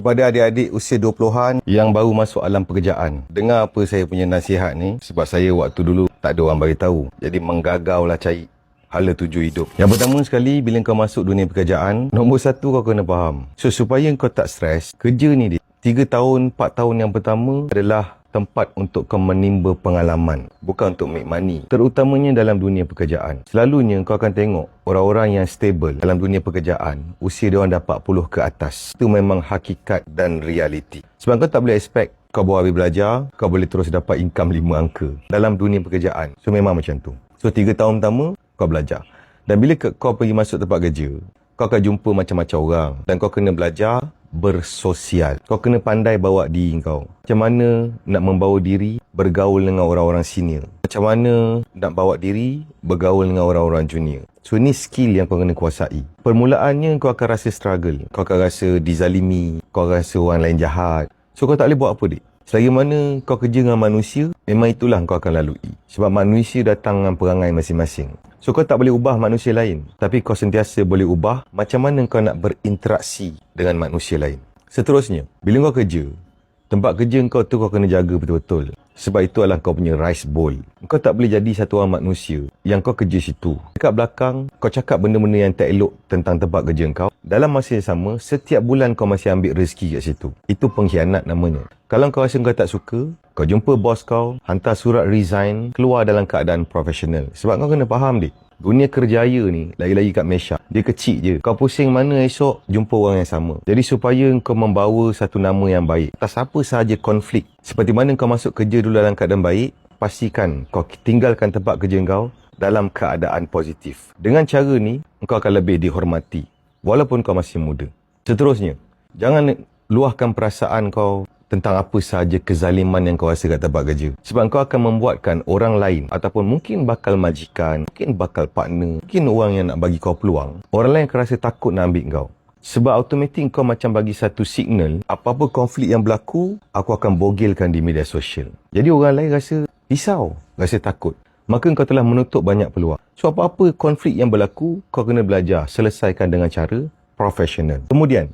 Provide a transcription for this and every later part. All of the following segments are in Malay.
Kepada adik-adik usia 20-an yang baru masuk alam pekerjaan. Dengar apa saya punya nasihat ni sebab saya waktu dulu tak ada orang bagi tahu. Jadi menggagau lah cari hala tuju hidup. Yang pertama sekali bila kau masuk dunia pekerjaan, nombor satu kau kena faham. So supaya kau tak stres, kerja ni dia. 3 tahun, 4 tahun yang pertama adalah tempat untuk kau menimba pengalaman bukan untuk make money. Terutamanya dalam dunia pekerjaan. Selalunya kau akan tengok orang-orang yang stable dalam dunia pekerjaan usia dia orang dah 40 ke atas. Itu memang hakikat dan realiti. Sebab kau tak boleh expect kau baru habis belajar kau boleh terus dapat income 5 angka dalam dunia pekerjaan. So memang macam tu. So 3 tahun pertama kau belajar. Dan bila kau pergi masuk tempat kerja kau akan jumpa macam-macam orang dan kau kena belajar bersosial. Kau kena pandai bawa diri kau. Macam mana nak membawa diri bergaul dengan orang-orang senior. Macam mana nak bawa diri bergaul dengan orang-orang junior. So ni skill yang kau kena kuasai. Permulaannya kau akan rasa struggle. Kau akan rasa dizalimi. Kau akan rasa orang lain jahat. So kau tak boleh buat apa dik? Selagi mana kau kerja dengan manusia, memang itulah kau akan lalui. Sebab manusia datang dengan perangai masing-masing. So kau tak boleh ubah manusia lain. Tapi kau sentiasa boleh ubah macam mana kau nak berinteraksi dengan manusia lain. Seterusnya, bila kau kerja, tempat kerja kau tu kau kena jaga betul-betul. Sebab itu adalah kau punya rice bowl. Kau tak boleh jadi satu orang manusia yang kau kerja situ. Dekat belakang, kau cakap benda-benda yang tak elok tentang tempat kerja kau. Dalam masa yang sama, setiap bulan kau masih ambil rezeki kat situ. Itu pengkhianat namanya. Kalau kau rasa kau tak suka, kau jumpa bos kau, hantar surat resign, keluar dalam keadaan profesional. Sebab kau kena faham, dik. Dunia kerjaya ni, lagi-lagi kat Malaysia, dia kecil je. Kau pusing mana esok, jumpa orang yang sama. Jadi supaya kau membawa satu nama yang baik, atas apa sahaja konflik. Seperti mana kau masuk kerja dulu dalam keadaan baik, pastikan kau tinggalkan tempat kerja kau dalam keadaan positif. Dengan cara ni, kau akan lebih dihormati. Walaupun kau masih muda. Seterusnya, jangan luahkan perasaan kau tentang apa sahaja kezaliman yang kau rasa kat tempat kerja. Sebab kau akan membuatkan orang lain ataupun mungkin bakal majikan, mungkin bakal partner, mungkin orang yang nak bagi kau peluang, orang lain akan rasa takut nak ambil kau. Sebab automatik kau macam bagi satu signal, apa-apa konflik yang berlaku, aku akan bogilkan di media sosial. Jadi orang lain rasa risau, rasa takut. Maka kau telah menutup banyak peluang. So apa-apa konflik yang berlaku, kau kena belajar selesaikan dengan cara profesional. Kemudian,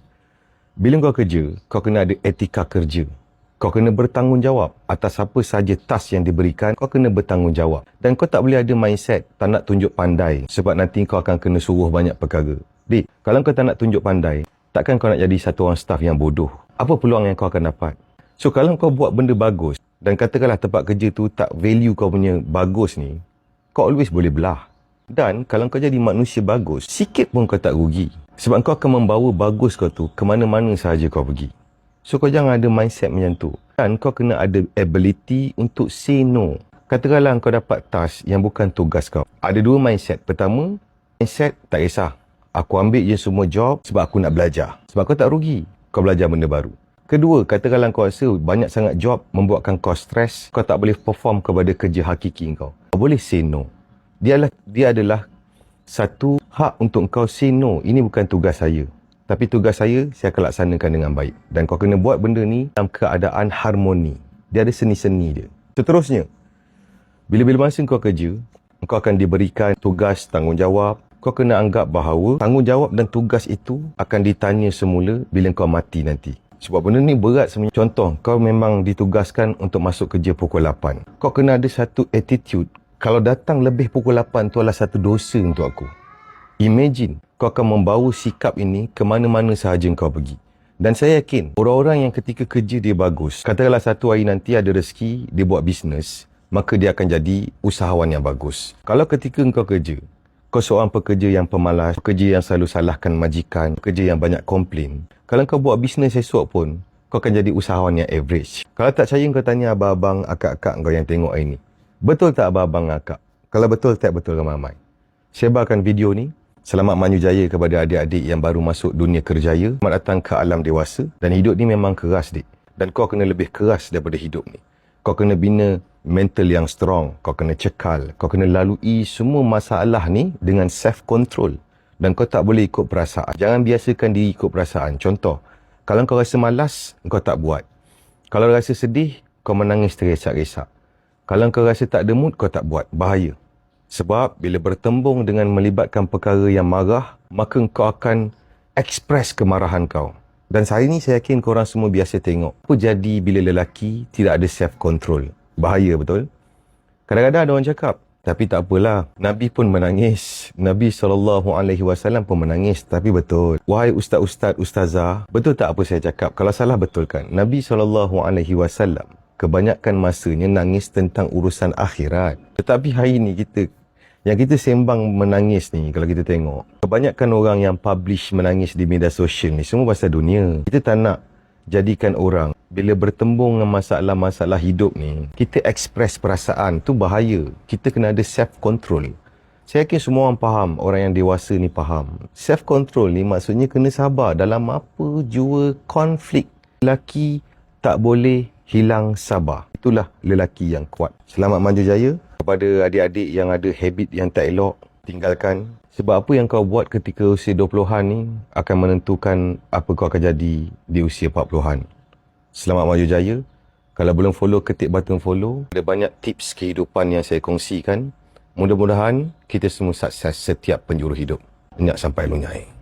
bila kau kerja, kau kena ada etika kerja. Kau kena bertanggungjawab atas apa saja task yang diberikan, kau kena bertanggungjawab. Dan kau tak boleh ada mindset tak nak tunjuk pandai sebab nanti kau akan kena suruh banyak perkara. Dik, kalau kau tak nak tunjuk pandai, takkan kau nak jadi satu orang staff yang bodoh? Apa peluang yang kau akan dapat? So kalau kau buat benda bagus dan katakanlah tempat kerja tu tak value kau punya bagus ni, kau always boleh belah. Dan kalau kau jadi manusia bagus, sikit pun kau tak rugi. Sebab kau akan membawa bagus kau tu ke mana-mana sahaja kau pergi. So kau jangan ada mindset macam tu. Dan kau kena ada ability untuk say no. Katakanlah kau dapat task yang bukan tugas kau. Ada dua mindset. Pertama, mindset tak kisah. Aku ambil je semua job sebab aku nak belajar. Sebab kau tak rugi. Kau belajar benda baru. Kedua, katakanlah kau rasa banyak sangat job membuatkan kau stres. Kau tak boleh perform kepada kerja hakiki kau. Kau boleh say no. Dia adalah, dia adalah satu hak untuk kau say no. Ini bukan tugas saya. Tapi tugas saya, saya akan laksanakan dengan baik. Dan kau kena buat benda ni dalam keadaan harmoni. Dia ada seni-seni dia. Seterusnya, bila-bila masa kau kerja, kau akan diberikan tugas tanggungjawab. Kau kena anggap bahawa tanggungjawab dan tugas itu akan ditanya semula bila kau mati nanti. Sebab benda ni berat sebenarnya. Contoh, kau memang ditugaskan untuk masuk kerja pukul 8. Kau kena ada satu attitude kalau datang lebih pukul 8 tu adalah satu dosa untuk aku. Imagine kau akan membawa sikap ini ke mana-mana sahaja kau pergi. Dan saya yakin orang-orang yang ketika kerja dia bagus, katakanlah satu hari nanti ada rezeki, dia buat bisnes, maka dia akan jadi usahawan yang bagus. Kalau ketika kau kerja, kau seorang pekerja yang pemalas, pekerja yang selalu salahkan majikan, pekerja yang banyak komplain, kalau kau buat bisnes esok pun, kau akan jadi usahawan yang average. Kalau tak percaya kau tanya abang-abang, akak-akak kau yang tengok ini. Betul tak abang-abang akak? Kalau betul, tak betul ramai. Sebarkan video ni. Selamat Manyu Jaya kepada adik-adik yang baru masuk dunia kerjaya. Selamat datang ke alam dewasa. Dan hidup ni memang keras, dik. Dan kau kena lebih keras daripada hidup ni. Kau kena bina mental yang strong. Kau kena cekal. Kau kena lalui semua masalah ni dengan self-control. Dan kau tak boleh ikut perasaan. Jangan biasakan diri ikut perasaan. Contoh, kalau kau rasa malas, kau tak buat. Kalau rasa sedih, kau menangis teresak-resak. Kalau kau rasa tak ada mood, kau tak buat. Bahaya. Sebab bila bertembung dengan melibatkan perkara yang marah, maka kau akan express kemarahan kau. Dan hari ni saya yakin korang semua biasa tengok. Apa jadi bila lelaki tidak ada self control? Bahaya betul? Kadang-kadang ada orang cakap, tapi tak apalah. Nabi pun menangis. Nabi SAW pun menangis. Tapi betul. Wahai ustaz-ustaz, ustazah. Betul tak apa saya cakap? Kalau salah betul kan? Nabi SAW kebanyakan masanya nangis tentang urusan akhirat. Tetapi hari ni kita yang kita sembang menangis ni kalau kita tengok kebanyakan orang yang publish menangis di media sosial ni semua pasal dunia. Kita tak nak jadikan orang bila bertembung dengan masalah-masalah hidup ni kita express perasaan tu bahaya. Kita kena ada self control. Saya yakin semua orang faham, orang yang dewasa ni faham. Self control ni maksudnya kena sabar dalam apa jua konflik. Lelaki tak boleh hilang sabar. Itulah lelaki yang kuat. Selamat maju jaya kepada adik-adik yang ada habit yang tak elok, tinggalkan. Sebab apa yang kau buat ketika usia 20-an ni akan menentukan apa kau akan jadi di usia 40-an. Selamat maju jaya. Kalau belum follow, ketik button follow. Ada banyak tips kehidupan yang saya kongsikan. Mudah-mudahan kita semua sukses setiap penjuru hidup. Minyak sampai lunyai.